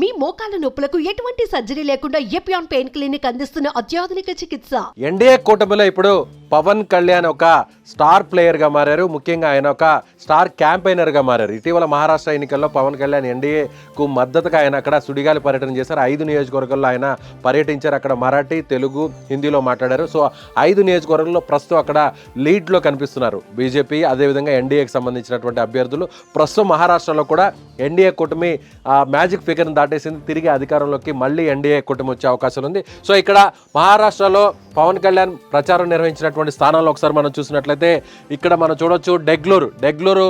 మీ మోకాల నొప్పులకు ఎటువంటి సర్జరీ లేకుండా ఎపియాన్ పెయిన్ క్లినిక్ అందిస్తున్న అత్యాధునిక చికిత్స? ఎన్డీఏ కూటమిలో ఇప్పుడు పవన్ కళ్యాణ్ ఒక స్టార్ ప్లేయర్గా మారారు. ముఖ్యంగా ఆయన ఒక స్టార్ క్యాంపెయినర్గా మారారు. ఇటీవల మహారాష్ట్ర ఎన్నికల్లో పవన్ కళ్యాణ్ ఎన్డీఏకు మద్దతుగా ఆయన అక్కడ సుడిగాలి పర్యటన చేశారు. ఐదు నియోజకవర్గాల్లో ఆయన పర్యటించారు. అక్కడ మరాఠీ తెలుగు హిందీలో మాట్లాడారు. సో ఐదు నియోజకవర్గంలో ప్రస్తుతం అక్కడ లీడ్లో కనిపిస్తున్నారు. బీజేపీ అదేవిధంగా ఎన్డీఏకి సంబంధించినటువంటి అభ్యర్థులు. ప్రస్తుతం మహారాష్ట్రలో కూడా ఎన్డీఏ కూటమి ఆ, మ్యాజిక్ ఫిగర్ని దాటేసింది. తిరిగి అధికారంలోకి మళ్ళీ ఎన్డీఏ కూటమి వచ్చే అవకాశం ఉంది. సో ఇక్కడ మహారాష్ట్రలో పవన్ కళ్యాణ్ ప్రచారం నిర్వహించినటువంటి స్థానాల్లో ఒకసారి మనం చూసినట్లయితే ఇక్కడ మనం చూడొచ్చు డెగ్లూరు. డెగ్లూరు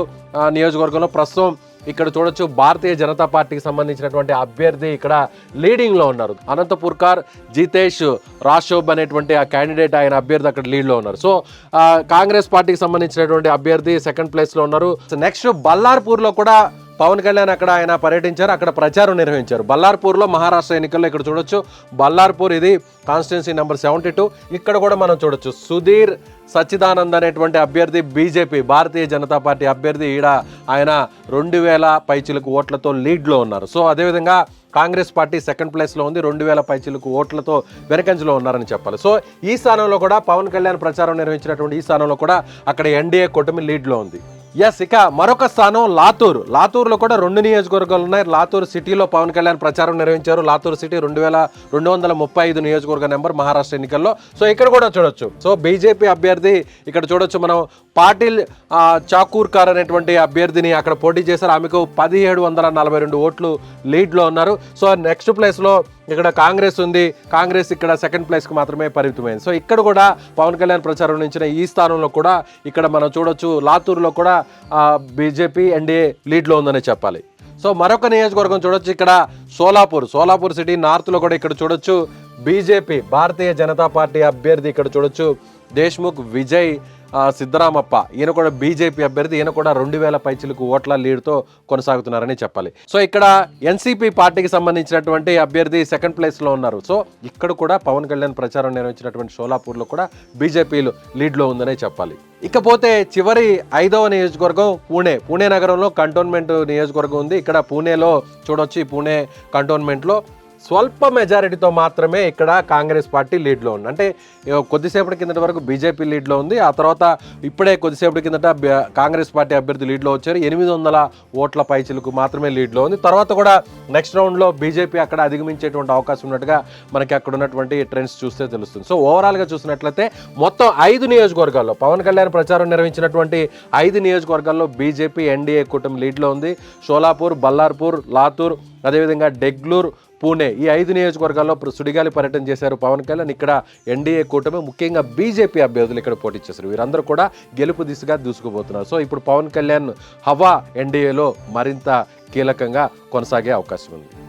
నియోజకవర్గంలో ప్రస్తుతం ఇక్కడ చూడొచ్చు భారతీయ జనతా పార్టీకి సంబంధించినటువంటి అభ్యర్థి ఇక్కడ లీడింగ్లో ఉన్నారు. అనంతపుర్కార్ జితేష్ రాషోబ్ అనేటువంటి ఆ క్యాండిడేట్ ఆయన అభ్యర్థి అక్కడ లీడ్లో ఉన్నారు. సో కాంగ్రెస్ పార్టీకి సంబంధించినటువంటి అభ్యర్థి సెకండ్ ప్లేస్లో ఉన్నారు. నెక్స్ట్ బల్లార్పూర్లో కూడా పవన్ కళ్యాణ్ అక్కడ ఆయన పర్యటించారు అక్కడ ప్రచారం నిర్వహించారు. బల్లార్పూర్లో మహారాష్ట్ర ఎన్నికల్లో ఇక్కడ చూడొచ్చు. బల్లార్పూర్ ఇది కాన్స్టిట్యున్సీ నెంబర్ సెవెంటీ టూ. ఇక్కడ కూడా మనం చూడొచ్చు. సుధీర్ సచ్చిదానంద్ అనేటువంటి అభ్యర్థి బీజేపీ భారతీయ జనతా పార్టీ అభ్యర్థి. ఈడ ఆయన రెండు వేల పైచిలకు ఓట్లతో లీడ్లో ఉన్నారు. సో అదేవిధంగా కాంగ్రెస్ పార్టీ సెకండ్ ప్లేస్లో ఉంది. రెండు వేల పైచిలకు ఓట్లతో వెనకంజలో ఉన్నారని చెప్పాలి. సో ఈ స్థానంలో కూడా పవన్ కళ్యాణ్ ప్రచారం నిర్వహించినటువంటి ఈ స్థానంలో కూడా అక్కడ ఎన్డీఏ కూటమి లీడ్లో ఉంది. ఎస్ ఇక మరొక స్థానం లాతూర్. లాతూర్లో కూడా రెండు నియోజకవర్గాలు ఉన్నాయి. లాతూర్ సిటీలో పవన్ కళ్యాణ్ ప్రచారం నిర్వహించారు. లాతూర్ సిటీ రెండు వేల రెండు వందల ముప్పై ఐదు నియోజకవర్గ నెంబర్ మహారాష్ట్ర ఎన్నికల్లో. సో ఇక్కడ కూడా చూడొచ్చు. సో బీజేపీ అభ్యర్థి ఇక్కడ చూడొచ్చు మనం. పాటిల్ చాకూర్కార్ అనేటువంటి అభ్యర్థిని అక్కడ పోటీ చేశారు. ఆమెకు పదిహేడు వందల నలభై రెండు ఓట్లు లీడ్లో ఉన్నారు. సో నెక్స్ట్ ప్లేస్లో ఇక్కడ కాంగ్రెస్ ఉంది కాంగ్రెస్ ఇక్కడ సెకండ్ ప్లేస్కి మాత్రమే పరిమితమైంది. సో ఇక్కడ కూడా పవన్ కళ్యాణ్ ప్రచారం నుంచిన ఈ స్థానంలో కూడా ఇక్కడ మనం చూడొచ్చు లాతూర్లో కూడా బీజేపీ ఎన్డీఏ లీడ్లో ఉందని చెప్పాలి. సో మరొక నియోజకవర్గం చూడొచ్చు ఇక్కడ సోలాపూర్ సోలాపూర్ సిటీ నార్త్లో కూడా ఇక్కడ చూడొచ్చు బీజేపీ భారతీయ జనతా పార్టీ అభ్యర్థి ఇక్కడ చూడొచ్చు దేశ్ముఖ్ విజయ్. సిద్ధరామప్ప. ఈయన కూడా బీజేపీ అభ్యర్థి ఈయన కూడా రెండు వేల పైచిలకు ఓట్ల లీడ్తో కొనసాగుతున్నారని చెప్పాలి. సో ఇక్కడ ఎన్సీపీ పార్టీకి సంబంధించినటువంటి అభ్యర్థి సెకండ్ ప్లేస్లో ఉన్నారు. సో ఇక్కడ కూడా పవన్ కళ్యాణ్ ప్రచారం నిర్వహించినటువంటి షోలాపూర్లో కూడా బీజేపీలు లీడ్లో ఉందనే చెప్పాలి. ఇకపోతే చివరి ఐదవ నియోజకవర్గం పూణే. పూణే నగరంలో కంటోన్మెంట్ నియోజకవర్గం ఉంది. ఇక్కడ పూణేలో చూడొచ్చు ఈ పూణే కంటోన్మెంట్లో. స్వల్ప మెజారిటీతో మాత్రమే ఇక్కడ కాంగ్రెస్ పార్టీ లీడ్లో ఉంది. అంటే కొద్దిసేపటి కిందటి వరకు బీజేపీ లీడ్లో ఉంది. ఆ తర్వాత ఇప్పుడే కొద్దిసేపటి కిందట కాంగ్రెస్ పార్టీ అభ్యర్థి లీడ్లో వచ్చారు. ఎనిమిది వందల ఓట్ల పైచిలకు మాత్రమే లీడ్లో ఉంది. తర్వాత కూడా నెక్స్ట్ రౌండ్లో బీజేపీ అక్కడ అధిగమించేటువంటి అవకాశం ఉన్నట్టుగా మనకి అక్కడ ఉన్నటువంటి ట్రెండ్స్ చూస్తే తెలుస్తుంది. సో ఓవరాల్గా చూసినట్లయితే మొత్తం ఐదు నియోజకవర్గాల్లో పవన్ కళ్యాణ్ ప్రచారం నిర్వహించినటువంటి ఐదు నియోజకవర్గాల్లో బీజేపీ ఎన్డీఏ కూటమి లీడ్లో ఉంది. షోలాపూర్ బల్లార్పూర్ లాతూర్ అదేవిధంగా డెగ్లూర్ పూణే ఈ ఐదు నియోజకవర్గాల్లో ఇప్పుడు సుడిగాలి పర్యటన చేశారు పవన్ కళ్యాణ్. ఇక్కడ ఎన్డీఏ కూటమి ముఖ్యంగా బీజేపీ అభ్యర్థులు ఇక్కడ పోటీ చేశారు. వీరందరూ కూడా గెలుపు దిశగా దూసుకుపోతున్నారు. సో ఇప్పుడు పవన్ కళ్యాణ్ హవా ఎన్డీఏలో మరింత కీలకంగా కొనసాగే అవకాశం ఉంది.